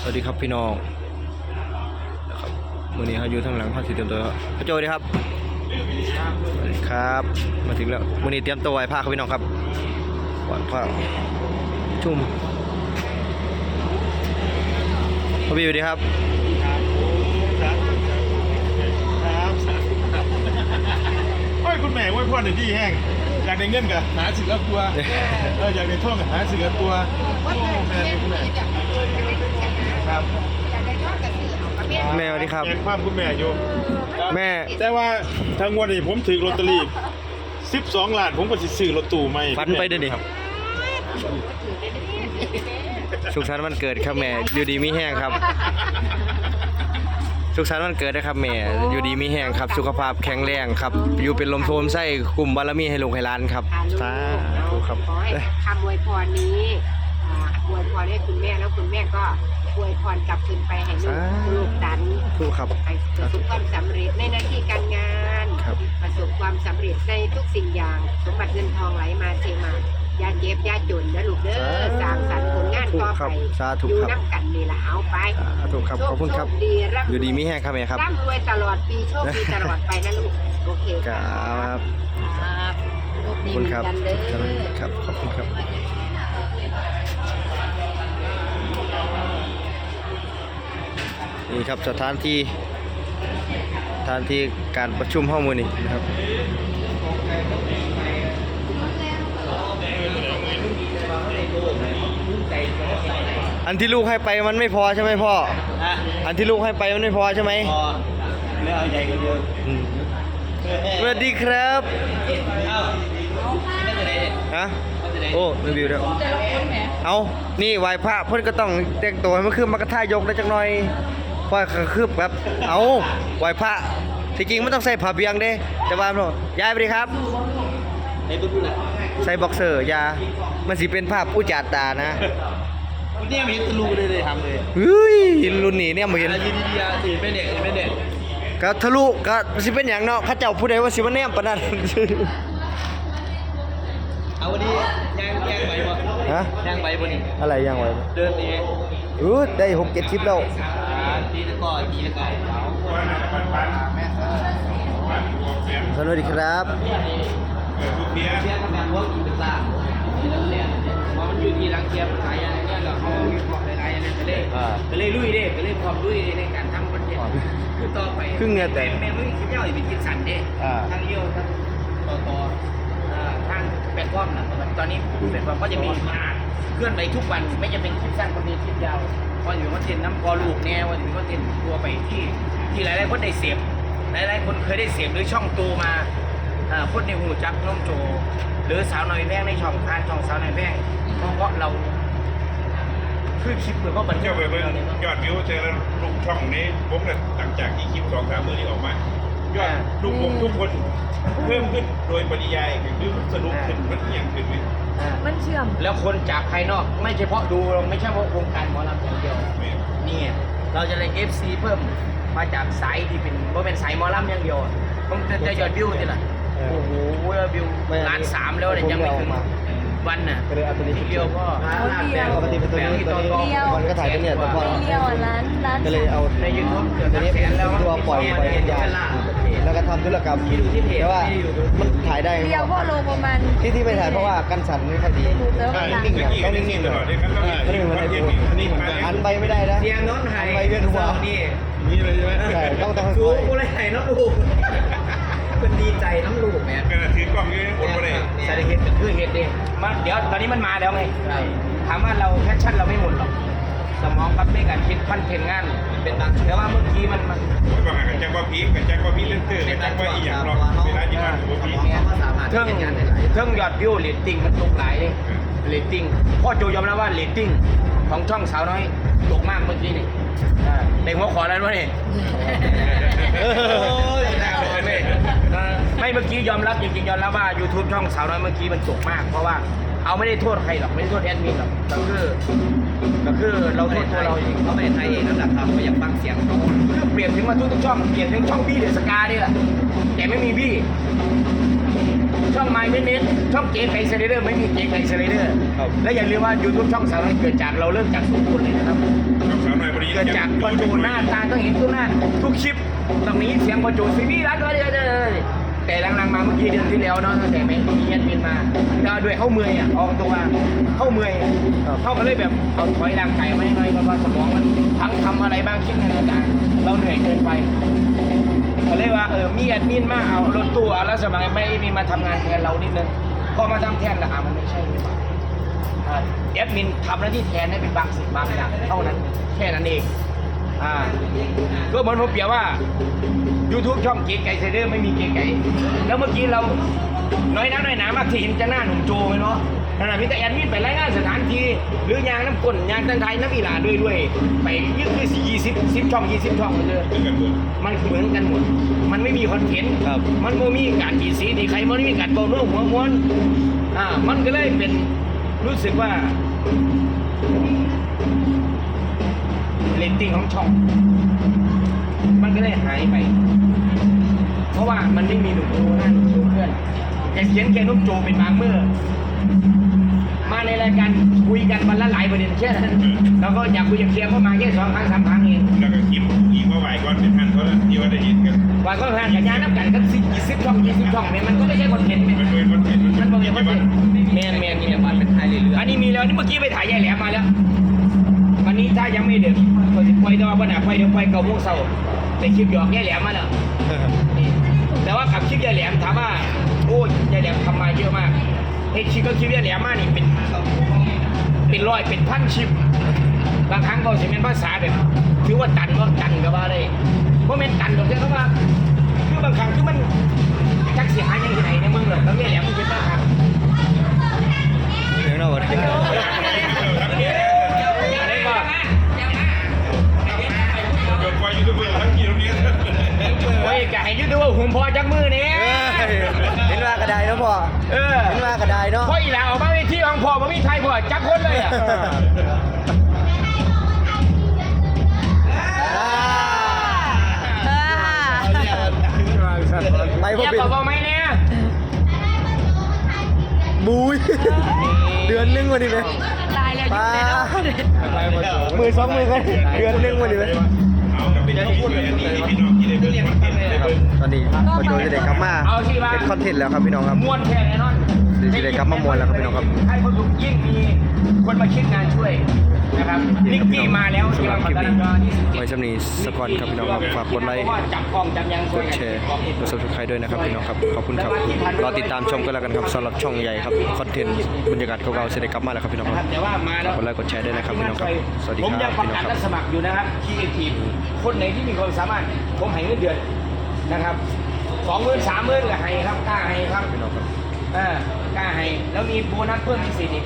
สวัสดีครับพี่น้องนะครับวันนี้เขาอยู่ทางหลังพาสีเตรียมตัวครับพระโจดีครับสวัสดีครับ มาถึงแล้ววันนี้เตรียมตัวไหว้พระครับพี่น้องครับไหว้พระชุ่มพ่อพี่สวัสดีครับโอ้ยคุณแม่โอ้ยพ่อหนึ่งที่แห้งอยากได้เงินกับหาสิ่งละตัวเอออยากได้ท่องกับหาสิ่งละตัวโอ้แม่คุณแม่ ครับแม่สวัสดีครับ แม่ความคุณแม่อยู่ แม่ แต่ว่าทางวันนี้ผมถือลอตเตอรี่12ล้านผมก็สิซื้อรถตู้ใหม่ฟันไปเด้อนี่สุขสันต์วันเกิดครับแม่อยู่ดีมีแห้งครับสุขสันต์วันเกิดนะครับแม่อยู่ดีมีแห้งครับ สุขภาพแข็งแรงครับ อยู่เป็นลมโทมไส้กลุ่มบารมีให้ลูกให้หล้านครับสาธุครับขอให้เอ้ยคำอวยพรนี้อ่าอวยพรให้คุณแม่แล้วคุณแม่ก็ อวยพรกลับคืนไปให้ลูกลูกดันถูกครับให้ประสบความสำเร็จในหน้าที่การงาน ครับ ประสบความสำเร็จในทุกสิ่งอย่าง สมบัติเงินทองไหลมาเทมาอย่าเจ็บอย่าจนนะลูกเด้อสร้างสรรค์ผลงานถูกต่อคไปรับสาธุอยู่ครับ น้ำกันนี่ละเอาไปสาธุครับ ขอบคุณครับ โชดีร่ำอยู่ดีมีแห้งครับแม่ครับ ร่ำรวยตลอดปีโชคดีตลอดไปนะลูกโอเคคครัรับบครับโชคขอบดีคุเหณมือครับนกันเด้อ ครับ ขอบคุณครับ นี่ครับสถานที่สถานที่การประชุมห้องมือนี่นะครับอันที่ลูกให้ไปมันไม่พอใช่ไหมพ่อ อันที่ลูกให้ไปมันไม่พอใช่ไหมพอไม่เอาใหญ่กว่าเดิมอืมสวัสดีครับเอ้าไม่เป็นไรเนี่ยฮะโอ้รีวิวแล้วเอานี่ไหวพระเพิ่นก็ต้องแต่งตัวให้มันคือมากระท่ายกได้จักหน่อย เพราะก็คือแบบเอาไหวพระที่จริงมันต้องใส่ผ้าเบียงเด้แต่ว่าพ่อยายสวัสดีครับไอ้ตุ๊ดน่ะใส่บ็อกเซอร์อยา มันสิเป็นภาพอุจจาตานะวันนี้ไม่เห็นตะลูเลยเลยทำเลยเฮ้ยรุ่นนี้เนี่ยมาเห็นอะไรดีๆอะตื่นไม่เด็กไม่เด็กก็ทะลุก็สิเป็นอย่างเนาะเข้าเจ้าผู้ใดว่าสิมาแนมปานนั้นเอาวันนี้ย่างย่างไปบ่ฮะย่างไปบ่นี่อะไรยังไว้เดินดีเออได้หกเจ็ดคลิปแล้วตีตะ กอตีตะกอสวัสดีครับเพียเทียบกับการว่ากี่เป็นล่างพอมันอยู่ที่รังเทียมขายอะไรเนี่ยเราเขามีความหลายๆอันนั้นก็เลยก็เลยลุยเด้ก็เลยความลุยในการทำคอนเทนต์คือต่อไปครึ่งเนี่ยแต่แม่ลุยคิดเจ้าอีกเป็นคิดสันเด้อ่าทางเลี้ยวทางต่อต่ออ่าทางแปดก้อมนะตอนนี้แปดก้อมก็จะมีเคลื่อนไปทุกวันไม่จะเป็นคลิปสั้นคนนี้คลิปยาว พออยู่คอนเทนต์น้ำกอลูกแนววันอยู่คอนเทนต์ตัวไปที่ที่หลายๆคนได้เสพหลายๆคนเคยได้เสพหรือช่องตูมาอ่าคนในหูจักน้องโจ หรือสาวน้อยแพงในช่องทานช่องสาวน้อยแพงเพราะว่าเราคือคลิปเหมือนว่าบันทึเจ้ากไปเบิ่งยอดวิวแต่ละลูกช่องนี้ผมเนี่ยหลังจากที่คลิปสองสามมือนี้ออกมา ยอดลูกผมทุกคน เพิ่มขึ้นโดยปริยายคือสนุกขึ้นมันเอียงขึ้นไหมอ่ามันเชื่อม แล้วคนจากภายนอกไม่เฉพาะดูเราไม่ใช่เพราะวงการหมอลำอย่างเดียวเนี่ยนี่เราจะเลย FC เพิ่มมาจากสายที่เป็นว่าเป็นสายหมอลำอย่างเดียวผมจะจะยอดวิวนี่แหละโอ้โหยอดวิวไม่อันนี้ล้านสามแล้วเนี่ยยังไม่ถึงผมเอามาวันน่ะก็เลยเอาตัวนี้ทีเดียวก็เดียวปกติเป็นตัวนี้ตัวนี้มันก็ถ่ายกันเนี่ยแต่พอเดียวอะร้านร้านก็เลยเอาใน YouTube เกือบตัวนี้แสเป็นนแล้วตัวปล่อยปล่อยเป็นยาแล้ว ก็ทำธุรกรรมแต่ว่ามันถ่ายได้เดียวพ่อลงประมาณที่ที่ไม่ถ่ายเพราะว่ากันสั่นไม่ค่อยดีแล้วใช่ก็นิ่งๆต้องนิ่งๆตลอดเลยครับแล้วมีคอนเทนต์นี่เหมือนกันหันไปไม่ได้นะเสียงโน้นไห้หันไปเวียนหัวนี่นี่เลยใช่ไหมใช่ต้องต้องชูค่อยกูเลยไห้น้ำลูกเป็นดีใจน้ำลูกแม่กระถือกล้องนี่อดไม่ได้สาเหตุก็คือเหตุเองมาเดี๋ยวตอนนี้มันมาแล้วไงถามว่าเราแพชชั่นเราไม่หมดหรอก สมองกับในการคิดคอนเทนต์งานเป็นบางแต่ว่าเมื่อกี้มันมันบางกันแจ้งว่าพีกันแจ้งว่าพีเล่นเตอร์กันแจ้งว่าอีหยังหรอกเวลาที่มันหัวพีเทิงเทิงยอดวิวเรตติ้งมันตกหลายเลยเรตติ้งพ่อโจยอมรับว่าเรตติ้งของช่องสาวน้อยตกมากเมื่อกี้นี่อ่าเด็กหัวขอแล้ววะนี่ไม่เมื่อกี้ยอมรับจริงๆยอมรับว่า YouTube ช่องสาวน้อยเมื่อกี้มันตกมาก เพราะว่าเอาไม่ได้โทษใครหรอกไม่ได้โทษแอดมินหรอกก็คือก็คือเราโทษตัวเราเองเขาไม่ได้ไทยเองนั่นแหละครับก็อยากฟังเสียงเขาเปลี่ยนถึงมาทุกๆช่องเปลี่ยนถึงช่องบี้เดอะสกานี่แหละแต่ไม่มีบี้ช่องไมค์ไม่เน้นช่องเก๋ไก่เซเลเดอร์ไม่มีเก๋ไก่เซเลเดอร์และอย่าลืมว่า YouTube ช่องสาวน้อยเกิดจากเราเริ่มจากศูนย์คนเลยนะครับสาวน้อยบเกิดจากพอโจหน้าตาต้องเห็นทุกหน้าทุกคลิปต้องมีเสียงพอโจซีวีร้านก็เลยเลย แต่หลังๆมาเมื่อกี้เดือนที่แล้วเนาะตั้งแต่ไม่มีเงินบินมาก็ด้วยเข้าเมื่อยอะออกตัวเข้าเมื่อยเข้าก็เลยแบบเอาถอยร่างกายไม่น้อยเพราะว่าสมองมันทั้งทำอะไรบ้างคิดอะไรต่างเราเหนื่อยเกินไปก็เลยว่าเออมีแอดมินมาเอารถตู้เอาแล้วสมัยไม่มีมาทำงานแทนเรานิดนึงพอมาทำแทนล้วอะมันไม่ใช่หรือเปล่าอ่าแอดมินทำหน้าที่แทนให้เป็นบางสิ่งบางอย่างเท่านั้นแค่นั้นเอง อ่าก็เหมือนผมเปรียบว่า YouTube ช่องเก๋ไก่ไซเดอร์ไม่มีเก๋ไก่แล้วเมื่อกี้เราน้อยน้ำน้อยหนามากที่เห็นจะหน้าหนุ่มโจไหมเนาะขณะพี่แต่แอดมินไปรายงานสถานที่หรือยางน้ำก้นยางตันไทยน้ำอีหลาด้วยด้วย ไปยึดคือสี่ยี่สิบสิบช่องยี่สิบช่องเลยคือกันหมดมันเหมือนกันหมด มันไม่มีคอนเทนต์ครับมันไม่มีการกีดสีดีใครมันไม่มีการโบนเรื่องหัวม้วนอ่ามันก็เลยเป็นรู้สึกว่า เรตติ้งของช่อง มันก็เลยหายไป เพราะว่ามันไม่มีหนุ่มโจหน้าหนุ่มโจเพื่อนแกเขียนแกนุ่มโจเป็นบางเมื่อ มาในรายการคุยกันวันละหลายประเด็นแค่นั้นแล้วก็อยากคุยอยากเคลียร์ก็มาแค่สองครั้งสามครั้งเองแล้วก็คลิปอีกว่าไหวก่อนเป็นพันเขาแล้วที่ว่าได้ยินกันว่าก็งานกับยาน้ำกันกันสิยี่สิบช่องยี่สิบช่องเนี่ยมันก็ไม่ใช่คอนเทนต์มันเป็นคอนเทนต์มันมับ่นมีเป็นคอนคเทอนนเทต์นต์แมนแมนเนี่ยมันเป็นไทยเรื่อยๆอันนี้มีแล้วนี่เมื่อกี้ไปถ่ายยายแหลมมาแล้ว วันนี้ถ้ายังไม่เดือดก็จะปล่อยดอกวันหนาปล่อยเดี๋ยวปล่อยเก้าโมงเช้าไปคลิปหยอกยายแหลมมาแล้วนี่แต่ว่ากับคลิปยายแหลมถามว่าโอ้ยยายแหลมทำมาเยอะมากไอ้คลิปก็คลิปยายแหลมมานี่เป็นเป็นร้อยเป็นพันคลิปบางครั้งก็จะเป็นภาษาแบบถือว่าตันก็ตันก็ว่าได้เพราะเป็นตันตรงที่เขาว่าคือบางครั้งคือมันจักเสียหายยังไงในเมืองเลยแล้วเนี่ยแหลมมันเป็นบ้าครั ห้ยืดดูว่าหุ่มพอจักมือเนี่ยเอ้ยเห็นว่ากระไดเนาะพ่อเออเห็นว่ากระไดเนาะพออีหลาออกมาเวทีของพ่อมันมีไทยพ่อจักคนเลยอะอ่าไปพ่อเรียกเป็นบอกไหมเนี่ยบุยเดือนหนึงวันนี้ไหมตายแล้วป้ามือสองมือกันเดือนหนึงวันนี้ไหม เอากับเป็นที่ช่วยอันนี้ที่พี่น้องที่ได้เบิ่งคอนเทนต์ได้ครับเบิ่งตอนนี้พอโจจะได้กลับมาเป็นคอนเทนต์แล้วครับพี่น้องครับม้วนแค่แน่นอนเดี๋ยวจะได้กลับมาม้วนแล้วครับพี่น้องครับ ให้คนดูยิ่ง นะครับนิกกี้มาแล้วสำหรับคลิปนี้ที่สิบเจ็ดไว้ชำนี้สกอนครับพี่น้องครับฝากกดไลค์จับกล้องจับยังกดแชร์กด subscribe ด้วยนะครับพี่น้องครับขอบคุณครับรอติดตามชมกันแล้วกันครับสำหรับช่องใหญ่ครับคอนเทนต์บรรยากาศเก่าๆเสด็จกลับมาแล้วครับพี่น้องนะคครัรับบแต่ว่ามาแล้วกดไลค์กดแชร์ด้วยนะครับพี่น้องครับสวัสดีครับผมยังประกาศพี่น้องครับรับสมัครอยู่นะครับคีเอทีคนไหนที่มีความสามารถผมให้เงินเดือนนะครับสองหมื่นสามหมื่นก็ให้ครับกล้าให้ครับพี่น้องครับเออกล้าให้แล้วมีโบนัสเพิ่มพิเศษอีก